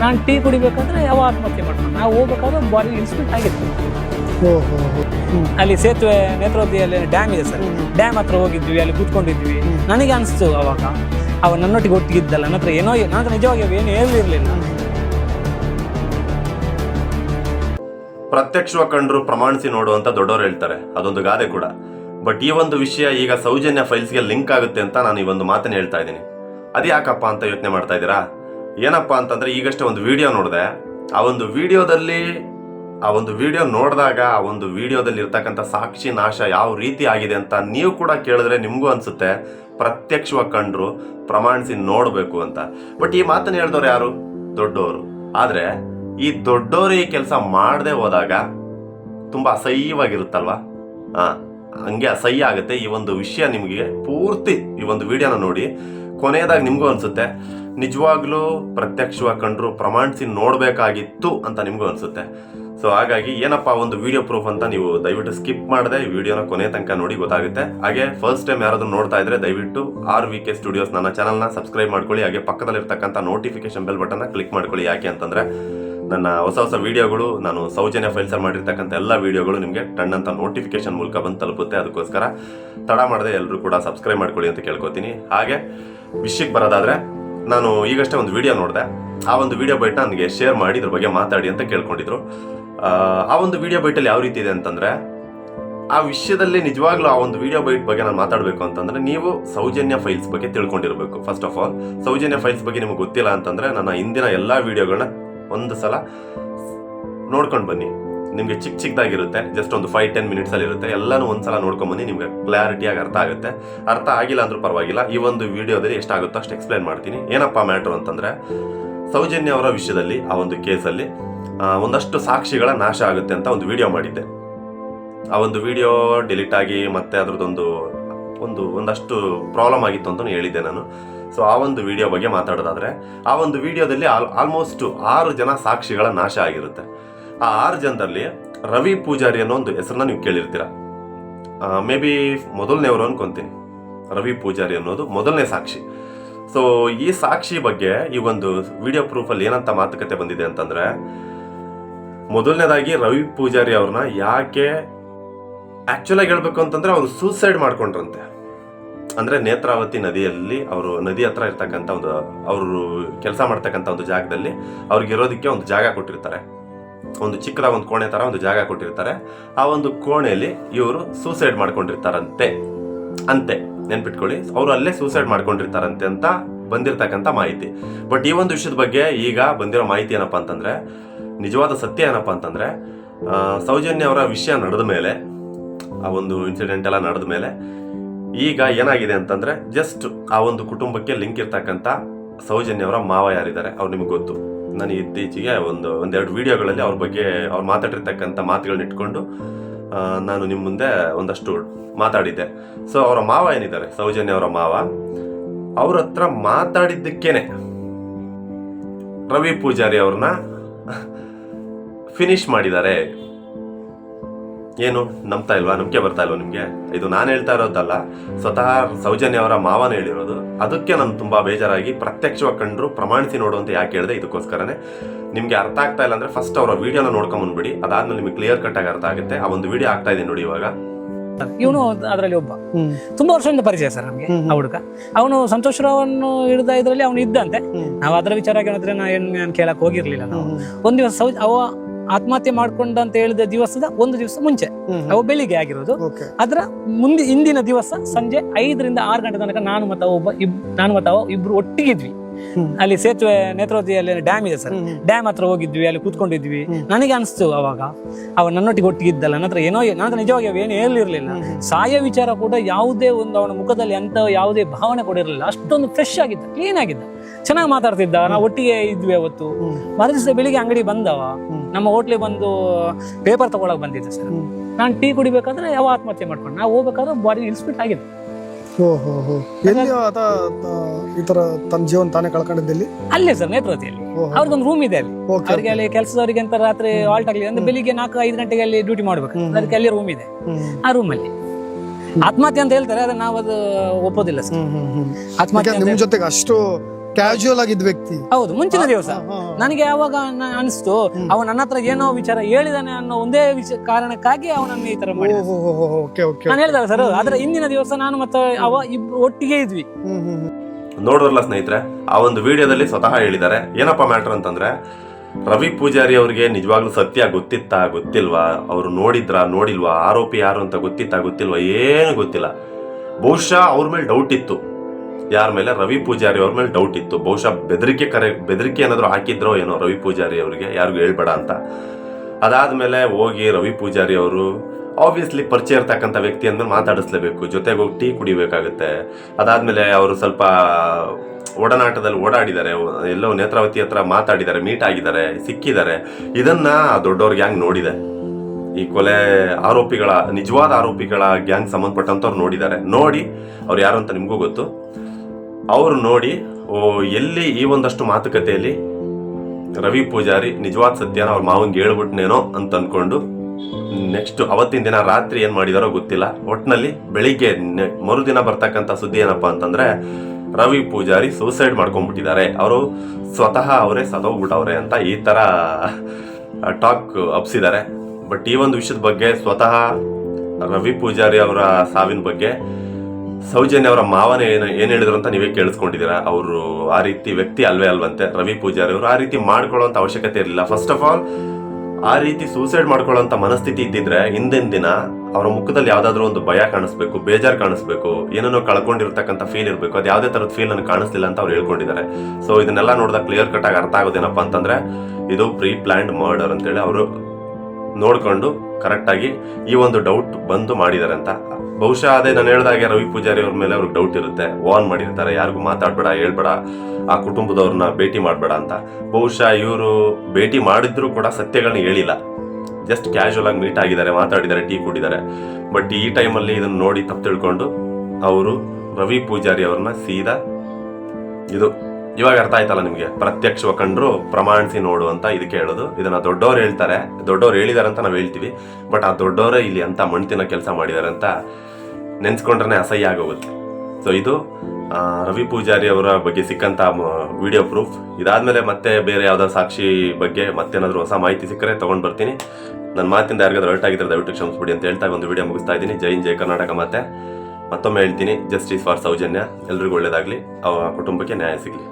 ನಾನು ಟೀ ಕುಡಿಬೇಕಂದ್ರೆ ಯಾವ ಆತ್ಮಹತ್ಯೆ ಮಾಡ್ಕೊಂಡು ನಾವು ಹೋಗ್ಬೇಕಾದ್ರೆ ಬಾಡಿ ಇನ್ಸಿಡೆಂಟ್ ಆಗಿತ್ತು. ಅಲ್ಲಿ ಸೇತುವೆ ನೇತ್ರಾವತಿಯಲ್ಲಿ ಡ್ಯಾಮ್ ಇದೆ ಸರ್. ಡ್ಯಾಮ್ ಹತ್ರ ಹೋಗಿದ್ವಿ ಅಲ್ಲಿ ಕೂತ್ಕೊಂಡಿದ್ವಿ. ನನಗೆ ಅನಿಸ್ತು ಅವಾಗ ಅವ ನನ್ನೊಟ್ಟಿಗೆ ಒಟ್ಟಿಗಿದ್ದಲ್ಲ ನನ್ನ ಹತ್ರ ಏನೋ ನನ್ನ ಹತ್ರ ನಿಜವಾಗಿ ಏನು ಹೇಳಿರ್ಲಿಲ್ಲ ಪ್ರತ್ಯಕ್ಷವ ಕಂಡ್ರು ಪ್ರಮಾಣಿಸಿ ನೋಡುವಂತ ದೊಡ್ಡವರು ಹೇಳ್ತಾರೆ. ಅದೊಂದು ಗಾದೆ ಕೂಡ. ಬಟ್ ಈ ಒಂದು ವಿಷಯ ಈಗ ಸೌಜನ್ಯ ಫೈಲ್ಸ್ಗೆ ಲಿಂಕ್ ಆಗುತ್ತೆ ಅಂತ ನಾನು ಈ ಒಂದು ಮಾತನ್ನು ಹೇಳ್ತಾ ಇದ್ದೀನಿ. ಅದ್ಯಾಕಪ್ಪ ಅಂತ ಯೋಚನೆ ಮಾಡ್ತಾ ಇದ್ದೀರಾ? ಏನಪ್ಪ ಅಂತಂದ್ರೆ ಈಗಷ್ಟೇ ಒಂದು ವಿಡಿಯೋ ನೋಡಿದೆ. ಆ ಒಂದು ವಿಡಿಯೋದಲ್ಲಿ, ಆ ಒಂದು ವಿಡಿಯೋ ನೋಡಿದಾಗ ಆ ಒಂದು ವಿಡಿಯೋದಲ್ಲಿ ಇರ್ತಕ್ಕಂಥ ಸಾಕ್ಷಿ ನಾಶ ಯಾವ ರೀತಿ ಆಗಿದೆ ಅಂತ ನೀವು ಕೂಡ ಕೇಳಿದ್ರೆ ನಿಮಗೂ ಅನ್ಸುತ್ತೆ. ಪ್ರತ್ಯಕ್ಷವಾಗಿ ಕಂಡ್ರು, ಪ್ರಮಾಣಿಸಿ ನೋಡಬೇಕು ಅಂತ. ಬಟ್ ಈ ಮಾತನ್ನ ಹೇಳಿದವ್ರು ಯಾರು? ದೊಡ್ಡವರು ಆದ್ರೆ ಈ ದೊಡ್ಡವರು ಈ ಕೆಲಸ ಮಾಡದೆ ಹೋದಾಗ ತುಂಬಾ ಅಸಹ್ಯವಾಗಿರುತ್ತಲ್ವ? ಹಾಂ ಹಂಗೆ ಅಸಹ್ಯ ಆಗುತ್ತೆ ಈ ಒಂದು ವಿಷಯ ನಿಮಗೆ ಪೂರ್ತಿ ಈ ಒಂದು ವಿಡಿಯೋನ ನೋಡಿ. ಕೊನೆಯದಾಗಿ ನಿಮಗೂ ಅನ್ಸುತ್ತೆ. ನಿಜವಾಗ್ಲೂ ಪ್ರತ್ಯಕ್ಷವಾಗಿ ಕಂಡ್ರು ಪ್ರಮಾಣಿಸಿ ನೋಡಬೇಕಾಗಿತ್ತು ಅಂತ ನಿಮಗೂ ಅನಿಸುತ್ತೆ. ಸೊ ಹಾಗಾಗಿ ಏನಪ್ಪ ಒಂದು ವಿಡಿಯೋ ಪ್ರೂಫ್ ಅಂತ ನೀವು ದಯವಿಟ್ಟು ಸ್ಕಿಪ್ ಮಾಡದೆ ವಿಡಿಯೋನ ಕೊನೆ ತನಕ ನೋಡಿ ಗೊತ್ತಾಗುತ್ತೆ. ಹಾಗೆ ಫಸ್ಟ್ ಟೈಮ್ ಯಾರಾದರೂ ನೋಡ್ತಾ ಇದ್ರೆ ದಯವಿಟ್ಟು ಆರ್ ವಿ ಕೆ ಸ್ಟುಡಿಯೋಸ್ ನನ್ನ ಚಾನಲ್ನ ಸಬ್ಸ್ಕ್ರೈಬ್ ಮಾಡ್ಕೊಳ್ಳಿ, ಹಾಗೆ ಪಕ್ಕದಲ್ಲಿರ್ತಕ್ಕಂಥ ನೋಟಿಫಿಕೇಶನ್ ಬೆಲ್ ಬಟನ್ನ ಕ್ಲಿಕ್ ಮಾಡ್ಕೊಳ್ಳಿ. ಯಾಕೆ ಅಂತಂದ್ರೆ ನನ್ನ ಹೊಸ ಹೊಸ ವಿಡಿಯೋಗಳು ನಾನು ಸೌಜನ್ಯ ಫೈಲ್ಸಲ್ಲಿ ಮಾಡಿರ್ತಕ್ಕಂಥ ಎಲ್ಲ ವಿಡಿಯೋಗಳು ನಿಮಗೆ ಟಣ್ಣಂಥ ನೋಟಿಫಿಕೇಶನ್ ಮೂಲಕ ಬಂದು ತಲುಪುತ್ತೆ. ಅದಕ್ಕೋಸ್ಕರ ತಡ ಮಾಡದೆ ಎಲ್ಲರೂ ಕೂಡ ಸಬ್ಸ್ಕ್ರೈಬ್ ಮಾಡ್ಕೊಳ್ಳಿ ಅಂತ ಕೇಳ್ಕೊತೀನಿ. ಹಾಗೆ ವಿಷಯಕ್ಕೆ ಬರೋದಾದ್ರೆ ನಾನು ಈಗಷ್ಟೇ ಒಂದು ವಿಡಿಯೋ ನೋಡಿದೆ. ಆ ಒಂದು ವಿಡಿಯೋ ಬೈಟ್ ನನಗೆ ಶೇರ್ ಮಾಡಿ ಇದ್ರ ಬಗ್ಗೆ ಮಾತಾಡಿ ಅಂತ ಕೇಳ್ಕೊಂಡಿದ್ರು. ಆ, ಒಂದು ವಿಡಿಯೋ ಬೈಟಲ್ಲಿ ಯಾವ ರೀತಿ ಇದೆ ಅಂತಂದ್ರೆ ಆ ವಿಷಯದಲ್ಲಿ ನಿಜವಾಗ್ಲೂ ಆ ಒಂದು ವಿಡಿಯೋ ಬೈಟ್ ಬಗ್ಗೆ ನಾನು ಮಾತಾಡಬೇಕು ಅಂತಂದ್ರೆ ನೀವು ಸೌಜನ್ಯ ಫೈಲ್ಸ್ ಬಗ್ಗೆ ತಿಳ್ಕೊಂಡಿರಬೇಕು first of all Soujanya files ಬಗ್ಗೆ ನಿಮಗೆ ಗೊತ್ತಿಲ್ಲ ಅಂತಂದ್ರೆ ನನ್ನ ಹಿಂದಿನ ಎಲ್ಲಾ ವಿಡಿಯೋಗಳನ್ನ ಒಂದು ಸಲ ನೋಡ್ಕೊಂಡು ಬನ್ನಿ. ನಿಮಗೆ ಚಿಕ್ಕ ಚಿಕ್ಕದಾಗಿರುತ್ತೆ ಜಸ್ಟ್ ಒಂದು ಫೈವ್ ಟೆನ್ ಮಿನಿಟ್ಸ್ ಅಲ್ಲಿ ಇರುತ್ತೆ. ಎಲ್ಲಾನು ಒಂದ್ಸಲ ನೋಡ್ಕೊಂಡು ಬಂದು ನಿಮಗೆ ಕ್ಲಾರಿಟಿಯಾಗಿ ಅರ್ಥ ಆಗುತ್ತೆ. ಅರ್ಥ ಆಗಿಲ್ಲ ಅಂದ್ರೂ ಪರವಾಗಿಲ್ಲ, ಈ ಒಂದು ವಿಡಿಯೋದಲ್ಲಿ ಎಷ್ಟಾಗುತ್ತೋ ಅಷ್ಟು ಎಕ್ಸ್ಪ್ಲೈನ್ ಮಾಡ್ತೀನಿ. ಏನಪ್ಪಾ ಮ್ಯಾಟ್ರ್ ಅಂತಂದ್ರೆ, ಸೌಜನ್ಯ ಅವರ ವಿಷಯದಲ್ಲಿ, ಆ ಒಂದು ಕೇಸಲ್ಲಿ ಒಂದಷ್ಟು ಸಾಕ್ಷಿಗಳ ನಾಶ ಆಗುತ್ತೆ ಅಂತ ಒಂದು ವಿಡಿಯೋ ಮಾಡಿದ್ದೆ. ಆ ಒಂದು ವಿಡಿಯೋ ಡಿಲೀಟ್ ಆಗಿ ಮತ್ತೆ ಅದ್ರದ್ದೊಂದು, ಒಂದು, ಒಂದಷ್ಟು ಪ್ರಾಬ್ಲಮ್ ಆಗಿತ್ತು ಅಂತ ಹೇಳಿದ್ದೆ ನಾನು. ಸೊ ಆ ಒಂದು ವಿಡಿಯೋ ಬಗ್ಗೆ ಮಾತಾಡೋದಾದ್ರೆ, ಆ ಒಂದು ವಿಡಿಯೋದಲ್ಲಿ ಆಲ್ ಆಲ್ಮೋಸ್ಟ್ ಆರು ಜನ ಸಾಕ್ಷಿಗಳ ನಾಶ ಆಗಿರುತ್ತೆ. ಆ ಆರು ಜನರಲ್ಲಿ ರವಿ ಪೂಜಾರಿ ಅನ್ನೋ ಒಂದು ಹೆಸರನ್ನ ನೀವು ಕೇಳಿರ್ತೀರ. ಮೇ ಬಿ ಮೊದಲನೇವರು ಅನ್ಕೊಂತೀನಿ. ರವಿ ಪೂಜಾರಿ ಅನ್ನೋದು ಮೊದಲನೇ ಸಾಕ್ಷಿ. ಸೊ ಈ ಸಾಕ್ಷಿ ಬಗ್ಗೆ ಈ ಒಂದು ವಿಡಿಯೋ ಪ್ರೂಫಲ್ಲಿ ಏನಂತ ಮಾತುಕತೆ ಬಂದಿದೆ ಅಂತಂದ್ರೆ, ಮೊದಲನೇದಾಗಿ ರವಿ ಪೂಜಾರಿ ಅವ್ರನ್ನ ಯಾಕೆ ಆ್ಯಕ್ಚುಲಾಗಿ ಹೇಳಬೇಕು ಅಂತಂದ್ರೆ ಅವರು ಸೂಸೈಡ್ ಮಾಡ್ಕೊಂಡ್ರಂತೆ. ಅಂದರೆ ನೇತ್ರಾವತಿ ನದಿಯಲ್ಲಿ ಅವರು ನದಿ ಹತ್ರ ಇರ್ತಕ್ಕಂಥ ಒಂದು, ಅವರು ಕೆಲಸ ಮಾಡ್ತಕ್ಕಂಥ ಒಂದು ಜಾಗದಲ್ಲಿ ಅವ್ರಿಗೆ ಇರೋದಕ್ಕೆ ಒಂದು ಜಾಗ ಕೊಟ್ಟಿರ್ತಾರೆ. ಒಂದು ಚಿಕ್ಕದಾಗಿ ಒಂದು ಕೋಣೆ ತರ ಒಂದು ಜಾಗ ಕೊಟ್ಟಿರ್ತಾರೆ. ಆ ಒಂದು ಕೋಣೆಯಲ್ಲಿ ಇವರು ಸೂಸೈಡ್ ಮಾಡ್ಕೊಂಡಿರ್ತಾರಂತೆ. ಅಂತೆ, ನೆನ್ಪಿಟ್ಕೊಳ್ಳಿ. ಅವರು ಅಲ್ಲೇ ಸೂಸೈಡ್ ಮಾಡ್ಕೊಂಡಿರ್ತಾರಂತೆ ಅಂತ ಬಂದಿರತಕ್ಕಂಥ ಮಾಹಿತಿ. ಬಟ್ ಈ ಒಂದು ವಿಷಯದ ಬಗ್ಗೆ ಈಗ ಬಂದಿರೋ ಮಾಹಿತಿ ಏನಪ್ಪ ಅಂತಂದ್ರೆ, ನಿಜವಾದ ಸತ್ಯ ಏನಪ್ಪಾ ಅಂತಂದ್ರೆ ಸೌಜನ್ಯ ಅವರ ವಿಷಯ ನಡೆದ ಮೇಲೆ, ಆ ಒಂದು ಇನ್ಸಿಡೆಂಟ್ ಎಲ್ಲ ನಡೆದ ಮೇಲೆ, ಈಗ ಏನಾಗಿದೆ ಅಂತಂದ್ರೆ ಜಸ್ಟ್ ಆ ಒಂದು ಕುಟುಂಬಕ್ಕೆ ಲಿಂಕ್ ಇರ್ತಕ್ಕಂಥ ಸೌಜನ್ಯ ಅವರ ಮಾವ ಯಾರಿದ್ದಾರೆ, ಅವ್ರು ನಿಮಗೆ ಗೊತ್ತು. ನಾನು ಇತ್ತೀಚೆಗೆ ಒಂದು, ಒಂದೆರಡು ವಿಡಿಯೋಗಳಲ್ಲಿ ಅವ್ರ ಬಗ್ಗೆ ಅವ್ರು ಮಾತಾಡಿರ್ತಕ್ಕಂಥ ಮಾತುಗಳನ್ನ ಇಟ್ಕೊಂಡು ನಾನು ನಿಮ್ಮ ಮುಂದೆ ಒಂದಷ್ಟು ಮಾತಾಡಿದ್ದೆ. ಸೊ ಅವರ ಮಾವ ಏನಿದ್ದಾರೆ? ಸೌಜನ್ಯ ಅವರ ಮಾವ. ಅವ್ರ ಹತ್ರ ಮಾತಾಡಿದ್ದಕ್ಕೇನೆ ರವಿ ಪೂಜಾರಿ ಅವ್ರನ್ನ ಫಿನಿಶ್ ಮಾಡಿದ್ದಾರೆ. ಏನು ನಂಬ್ತಾ ಇಲ್ವಾ? ನಂಬಿಕೆ ಬರ್ತಾ ಇಲ್ವಾ ನಿಮ್ಗೆ? ಇದು ನಾನು ಹೇಳ್ತಾ ಇರೋದಲ್ಲ ಸ್ವತಃ ಸೌಜನ್ಯ ಅವರ ಮಾವನ ಹೇಳಿರೋದು. ಅದಕ್ಕೆ ನಾನು ತುಂಬಾ ಬೇಜಾರಾಗಿ ಪ್ರತ್ಯಕ್ಷವಾಗಿ ಕಂಡ್ರು ಪ್ರಮಾಣಿಸಿ ನೋಡು ಅಂತ ಯಾಕೆ ಹೇಳಿದೆ ಇದಕ್ಕೋಸ್ಕರನೇ. ನಿಮ್ಗೆ ಅರ್ಥ ಆಗ್ತಾ ಇಲ್ಲ ಅಂದ್ರೆ ಫಸ್ಟ್ ಅವರ ವಿಡಿಯೋನ ನೋಡ್ಕೊಂಡ್ ಬಂದ್ಬಿಡಿ. ಅದಾದ್ಮೇಲೆ ನಿಮಗೆ ಕ್ಲಿಯರ್ ಕಟ್ ಆಗಿ ಅರ್ಥ ಆಗುತ್ತೆ. ಆ ಒಂದು ವಿಡಿಯೋ ಆಗ್ತಾ ಇದೆ ನೋಡಿ ಇವಾಗ. ಇವನು ಅದರಲ್ಲಿ ಒಬ್ಬ. ತುಂಬಾ ವರ್ಷದಿಂದ ಪರಿಚಯ ಸರ್ ನಮಗೆ. ಆ ಹುಡುಗ. ಅವನು ಸಂತೋಷ್ ರಾವನ್ನು ಹಿಡಿದ ಇದ್ರಲ್ಲಿ ಅವನು ಇದ್ದಂತೆ. ನಾವು ಅದರ ವಿಚಾರ ಕೇಳಿದ್ರೆ ನಾ ಏನ್ ನಾನು ಕೇಳಕ್ ಹೋಗಿರ್ಲಿಲ್ಲ ನಾವು. ಒಂದ್ ದಿವಸ ಅವ ಆತ್ಮಹತ್ಯೆ ಮಾಡ್ಕೊಂಡ ಅಂತ ಹೇಳಿದ ದಿವಸದ ಒಂದು ದಿವಸ ಮುಂಚೆ. ಅವು ಬೆಳಿಗ್ಗೆ ಆಗಿರೋದು. ಅದರ ಮುಂದೆ ಇಂದಿನ ದಿವಸ ಸಂಜೆ ಐದರಿಂದ ಆರು ಗಂಟೆ ತನಕ ನಾನು ಮತ್ತು ಒಬ್ಬ ಇಬ್ ನಾನು ಮತ್ತು ಅವ ಇಬ್ರು ಒಟ್ಟಿಗಿದ್ವಿ. ಅಲ್ಲಿ ಸೇತುವೆ ನೇತ್ರೋದಿಯಲ್ಲಿ ಡ್ಯಾಮ್ ಇದೆ ಸರ್. ಡ್ಯಾಮ್ ಹತ್ರ ಹೋಗಿದ್ವಿ ಅಲ್ಲಿ ಕೂತ್ಕೊಂಡಿದ್ವಿ. ನನಗೆ ಅನಿಸ್ತು ಅವಾಗ ಅವ ನನ್ನೊಟ್ಟಿಗೆ ಒಟ್ಟಿಗಿದ್ದಲ್ಲ ನನ್ನ ಹತ್ರ ಏನೋ ನನ್ನ ಹತ್ರ ನಿಜವಾಗಿ ಏನು ಹೇಳಿರ್ಲಿಲ್ಲ. ಸಾಯ ವಿಚಾರ ಕೂಡ ಯಾವುದೇ ಒಂದು ಅವನ ಮುಖದಲ್ಲಿ ಅಂತ ಯಾವುದೇ ಭಾವನೆ ಕೂಡ ಇರಲಿಲ್ಲ ಅಷ್ಟೊಂದು ಫ್ರೆಶ್ ಆಗಿದ್ದ ಕ್ಲೀನ್ ಆಗಿದ್ದ. ಚೆನ್ನಾಗಿ ಮಾತಾಡ್ತಿದ್ದ. ನಾವು ಒಟ್ಟಿಗೆ ಇದ್ವಿ ಅವತ್ತು. ಮರುದಿವಸ ಬೆಳಿಗ್ಗೆ ಅಂಗಡಿ ಬಂದವ. ನಮ್ಮ ಹೋಟ್ಲಿಗೆ ಬಂದು ಪೇಪರ್ ತಗೊಳಕ್ ಬಂದಿದ್ದೆ ಸರ್. ನಾನು ಟೀ ಕುಡಿಬೇಕಾದ್ರೆ ಯಾವ ಆತ್ಮಹತ್ಯೆ ಮಾಡ್ಕೊಂಡು ನಾವು ಹೋಗ್ಬೇಕಾದ್ರೆ ಬಾಡಿ ಇನ್ಸ್ಪಿಟ್ ಆಗಿದೆ ಹೋ ಹೋ ಎಲ್ಲಿ ಆತ ಈ ತರ ತನ್ನ ಜೀವನ ತಾನೇ ಕಳ್ಕೊಂಡಿದ್ದಲ್ಲಿ? ಅಲ್ಲೇ ಸರ್ ನೇತ್ರಾವತಿಯಲ್ಲಿ. ಅವ್ರಿಗೊಂದು ರೂಮ್ ಇದೆ ಅಲ್ಲಿ. ಓಕೆ ಅವ್ರಿಗೆ ಅಲ್ಲಿ ಕೆಲಸದವರಿಗೆ ಅಂತ ರಾತ್ರಿ ಆಲ್ಟ್ ಆಗಲಿ ಅಂದ್ರೆ ಬೆಳಿಗ್ಗೆ ನಾಲ್ಕು ಐದು ಗಂಟೆಗೆ ಅಲ್ಲಿ ಡ್ಯೂಟಿ ಮಾಡ್ಬೇಕು. ಅದಕ್ಕೆ ಅಲ್ಲಿ ರೂಮ್ ಇದೆ. ಹ್ಮ್. ಆ ರೂಮ್ ಅಲ್ಲಿ. ಆತ್ಮಹತ್ಯೆ ಅಂತ ಹೇಳ್ತಾರೆ ಆದ್ರೆ ನಾವು ಅದು ಒಪ್ಪೋದಿಲ್ಲ ಸರ್. ಹ್ಮ್, ಹ್ಮ್, ಹ್ಮ್. ಆತ್ಮಹತ್ಯೆ ನಿಮ್ ಜೊತೆಗೆ ಅಷ್ಟು ಕ್ಯಾಶುಯಲ್ ಆಗಿದ್ದ ವ್ಯಕ್ತಿ. ಹೌದು ಮುಂಚಿನ ದಿವಸ. ನನಗೆ ಯಾವಾಗ ಅನಿಸ್ತು ಅವ ನನ್ನ ಹತ್ರ ಏನೋ ವಿಚಾರ ಹೇಳಿದಾನೆ ಅನ್ನೋ ಒಂದೇ ಕಾರಣಕ್ಕಾಗಿ ಅವನನ್ನು ಈ ತರ ಮಾಡಿದ. ಓಕೆ ಓಕೆ ನಾನು ಹೇಳಿದಾಗ ಸರ್ ಆದ್ರೆ ಇಂದಿನ ದಿವಸ ನಾನು ಮತ್ತೆ ಅವ ಇಬ್ರು ಒಟ್ಟಿಗೆ ಇದ್ವಿ. ನೋಡಿದ್ರಲ್ಲ ಸ್ನೇಹಿತರೆ ಆ ಒಂದು ವಿಡಿಯೋದಲ್ಲಿ ಸ್ವತಃ ಹೇಳಿದ್ದಾರೆ ಏನಪ್ಪ ಮ್ಯಾಟ್ರ್ ಅಂತಂದ್ರೆ ರವಿ ಪೂಜಾರಿ ಅವರಿಗೆ ನಿಜವಾಗ್ಲೂ ಸತ್ಯ ಗೊತ್ತಿತ್ತಾ ಗೊತ್ತಿಲ್ವಾ? ಅವರು ನೋಡಿದ್ರಾ ನೋಡಿಲ್ವಾ? ಆರೋಪಿ ಯಾರು ಅಂತ ಗೊತ್ತಿತ್ತಾ ಗೊತ್ತಿಲ್ವಾ? ಏನು ಗೊತ್ತಿಲ್ಲ. ಬಹುಶಃ ಅವ್ರ ಮೇಲೆ ಡೌಟ್ ಇತ್ತು. ಯಾರ ಮೇಲೆ? ರವಿ ಪೂಜಾರಿ ಅವ್ರ ಮೇಲೆ ಡೌಟ್ ಇತ್ತು. ಬಹುಶಃ ಬೆದರಿಕೆ ಕರೆ ಬೆದರಿಕೆ ಏನಾದ್ರು ಹಾಕಿದ್ರೋ ಏನೋ ರವಿ ಪೂಜಾರಿ ಅವರಿಗೆ, ಯಾರಿಗೂ ಹೇಳ್ಬೇಡ ಅಂತ. ಅದಾದ್ಮೇಲೆ ಹೋಗಿ ರವಿ ಪೂಜಾರಿ ಅವರು ಆಬ್ವಿಯಸ್ಲಿ ಪರಿಚಯ ಇರ್ತಕ್ಕಂಥ ವ್ಯಕ್ತಿ ಅಂದ್ಮೇಲೆ ಮಾತಾಡಿಸ್ಲೇಬೇಕು. ಜೊತೆಗೆ ಹೋಗಿ ಟೀ ಕುಡಿಬೇಕಾಗುತ್ತೆ. ಅದಾದ್ಮೇಲೆ ಅವರು ಸ್ವಲ್ಪ ಒಡನಾಟದಲ್ಲಿ ಓಡಾಡಿದ್ದಾರೆ. ಎಲ್ಲೋ ನೇತ್ರಾವತಿ ಹತ್ರ ಮಾತಾಡಿದ್ದಾರೆ ಮೀಟ್ ಆಗಿದ್ದಾರೆ, ಸಿಕ್ಕಿದ್ದಾರೆ. ಇದನ್ನ ದೊಡ್ಡವ್ರ ಗ್ಯಾಂಗ್ ನೋಡಿದೆ. ಈ ಕೊಲೆ ಆರೋಪಿಗಳ, ನಿಜವಾದ ಆರೋಪಿಗಳ ಗ್ಯಾಂಗ್ ಸಂಬಂಧಪಟ್ಟಂಥವ್ರು ನೋಡಿದ್ದಾರೆ. ನೋಡಿ, ಅವ್ರು ಯಾರು ಅಂತ ನಿಮಗೂ ಗೊತ್ತು. ಅವರು ನೋಡಿ, ಓ, ಎಲ್ಲಿ ಈ ಒಂದಷ್ಟು ಮಾತುಕತೆಯಲ್ಲಿ ರವಿ ಪೂಜಾರಿ ನಿಜವಾದ ಸತ್ಯನ ಅವ್ರ ಮಾವನ್ಗೆ ಹೇಳ್ಬಿಟ್ನೇನೋ ಅಂತ ಅನ್ಕೊಂಡು ನೆಕ್ಸ್ಟ್ ಅವತ್ತಿನ ದಿನ ರಾತ್ರಿ ಏನು ಮಾಡಿದಾರೋ ಗೊತ್ತಿಲ್ಲ. ಒಟ್ಟಿನಲ್ಲಿ ಬೆಳಿಗ್ಗೆ ಮರುದಿನ ಬರ್ತಕ್ಕಂಥ ಸುದ್ದಿ ಏನಪ್ಪಾ ಅಂತಂದ್ರೆ ರವಿ ಪೂಜಾರಿ ಸೂಸೈಡ್ ಮಾಡ್ಕೊಂಡ್ಬಿಟ್ಟಿದ್ದಾರೆ. ಅವರು ಸ್ವತಃ ಅವರೇ ಸದೋಗ್ಬಿಟ್ಟವ್ರೆ ಅಂತ ಈ ತರ ಟಾಕ್ ಅಪ್ಸಿದ್ದಾರೆ. ಬಟ್ ಈ ಒಂದು ವಿಷಯದ ಬಗ್ಗೆ ಸ್ವತಃ ರವಿ ಪೂಜಾರಿ ಅವರ ಸಾವಿನ ಬಗ್ಗೆ ಸೌಜನ್ಯ ಅವರ ಮಾವನ ಏನು ಏನು ಹೇಳಿದ್ರು ಅಂತ ನೀವೇ ಕೇಳಿಸ್ಕೊಂಡಿದ್ದೀರಾ? ಅವರು ಆ ರೀತಿ ವ್ಯಕ್ತಿ ಅಲ್ವೇ ಅಲ್ವಂತೆ? ರವಿ ಪೂಜಾರಿ ಅವರು ಆ ರೀತಿ ಮಾಡ್ಕೊಳ್ಳೋಂತ ಅವಶ್ಯಕತೆ ಇರಲಿಲ್ಲ. ಫಸ್ಟ್ ಆಫ್ ಆಲ್ ಆ ರೀತಿ ಸೂಸೈಡ್ ಮಾಡ್ಕೊಳ್ಳೋಂಥ ಮನಸ್ಥಿತಿ ಇದ್ದಿದ್ರೆ ಹಿಂದಿನ ದಿನ ಅವರ ಮುಖದಲ್ಲಿ ಯಾವ್ದಾದ್ರು ಒಂದು ಭಯ ಕಾಣಿಸ್ಬೇಕು, ಬೇಜಾರ್ ಕಾಣಿಸ್ಬೇಕು ಏನೇನೋ ಕಳ್ಕೊಂಡಿರ್ತಕ್ಕಂಥ ಫೀಲ್ ಇರಬೇಕು, ಅದು ಯಾವುದೇ ತರದ ಫೀಲ್ ಅನ್ನು ಕಾಣಿಸ್ಲಿಲ್ಲ ಅಂತ ಅವ್ರು ಹೇಳ್ಕೊಂಡಿದ್ದಾರೆ. ಸೊ ಇದನ್ನೆಲ್ಲ ನೋಡಿದಾಗ ಕ್ಲಿಯರ್ ಕಟ್ ಆಗಿ ಅರ್ಥ ಆಗೋದೇನಪ್ಪ ಅಂತಂದ್ರೆ, ಇದು ಪ್ರೀ ಪ್ಲಾನ್ಡ್ ಮರ್ಡರ್ ಅಂತೇಳಿ ಅವರು ನೋಡ್ಕೊಂಡು ಕರೆಕ್ಟಾಗಿ ಈ ಒಂದು ಡೌಟ್ ಬಂದು ಮಾಡಿದ್ದಾರೆ ಅಂತ ಬಹುಶಃ ಅದೇ ನಾನು ಹೇಳ್ದಾಗೆ ರವಿ ಪೂಜಾರಿ ಅವ್ರ ಮೇಲೆ ಅವ್ರಿಗೆ ಡೌಟ್ ಇರುತ್ತೆ. ವಾರ್ನ್ ಮಾಡಿರ್ತಾರೆ. ಯಾರಿಗೂ ಮಾತಾಡಬೇಡ, ಹೇಳ್ಬೇಡ. ಆ ಕುಟುಂಬದವ್ರನ್ನ ಭೇಟಿ ಮಾಡಬೇಡ ಅಂತ. ಬಹುಶಃ ಇವರು ಭೇಟಿ ಮಾಡಿದ್ರು ಕೂಡ ಸತ್ಯಗಳನ್ನ ಹೇಳಿಲ್ಲ. ಜಸ್ಟ್ ಕ್ಯಾಶುವಲ್ ಆಗಿ ಮೀಟ್ ಆಗಿದ್ದಾರೆ, ಮಾತಾಡಿದ್ದಾರೆ, ಟೀ ಕುಡಿದ್ದಾರೆ. ಬಟ್ ಈ ಟೈಮಲ್ಲಿ ಇದನ್ನ ನೋಡಿ ತಪ್ಪು ತಿಳ್ಕೊಂಡು, ಅವರು ರವಿ ಪೂಜಾರಿ ಅವ್ರನ್ನ ಸೀದಾ ಇದು ಇವಾಗ ಅರ್ಥ ಆಯ್ತಲ್ಲ ನಿಮಗೆ? ಪ್ರತ್ಯಕ್ಷ ಕಂಡ್ರು ಪ್ರಮಾಣಿಸಿ ನೋಡು ಅಂತ ಇದಕ್ಕೆ ಹೇಳೋದು. ಇದನ್ನ ದೊಡ್ಡವ್ರು ಹೇಳ್ತಾರೆ. ದೊಡ್ಡವ್ರು ಹೇಳಿದಾರೆ ಅಂತ ನಾವು ಹೇಳ್ತೀವಿ. ಬಟ್ ಆ ದೊಡ್ಡವರೇ ಇಲ್ಲಿ ಅಂತ ಮಣ್ತಿನ ಕೆಲಸ ಮಾಡಿದ್ದಾರೆ ಅಂತ ನೆನ್ಸ್ಕೊಂಡ್ರೆ ಅಸಹ್ಯ ಆಗೋಗುತ್ತೆ. ಸೊ ಇದು ರವಿ ಪೂಜಾರಿ ಅವರ ಬಗ್ಗೆ ಸಿಕ್ಕಂತ ವಿಡಿಯೋ ಪ್ರೂಫ್ ಇದಾದ್ಮೇಲೆ ಮತ್ತೆ ಬೇರೆ ಯಾವ್ದಾದ್ರು ಸಾಕ್ಷಿ ಬಗ್ಗೆ ಮತ್ತೇನಾದ್ರೂ ಹೊಸ ಮಾಹಿತಿ ಸಿಕ್ಕರೆ ತಗೊಂಡ್ ಬರ್ತೀನಿ. ನನ್ನ ಮಾತಿಂದ ಯಾರಿಗಾದ್ರೂ ಅಲರ್ಟ್ ಆಗಿದ್ರೆ ದಯವಿಟ್ಟು ಕ್ಷಮಿಸ್ಬಿಡಿ ಅಂತ ಹೇಳ್ತಾ ಒಂದು ವಿಡಿಯೋ ಮುಗಿಸ್ತಾ ಇದ್ದೀನಿ. ಜೈನ್ ಜೈ ಕರ್ನಾಟಕ ಮತ್ತೆ. ಮತ್ತೊಮ್ಮೆ ಹೇಳ್ತೀನಿ. Justice for Soujanya. ಎಲ್ರಿಗೂ ಒಳ್ಳೇದಾಗ್ಲಿ. ಅವ ಕುಟುಂಬಕ್ಕೆ ನ್ಯಾಯ ಸಿಗಲಿ.